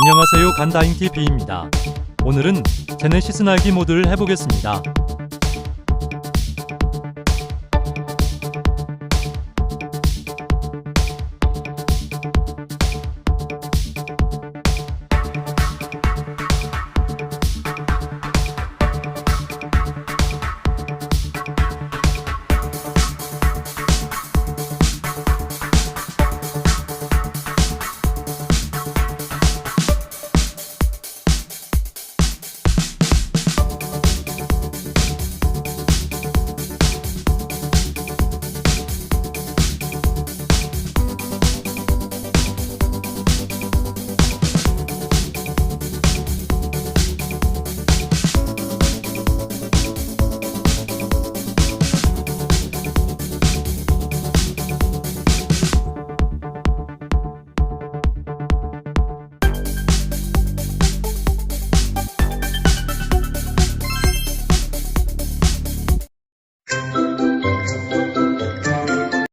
안녕하세요 간다인TV입니다. 오늘은 제네시스 날기 모드를 해보겠습니다.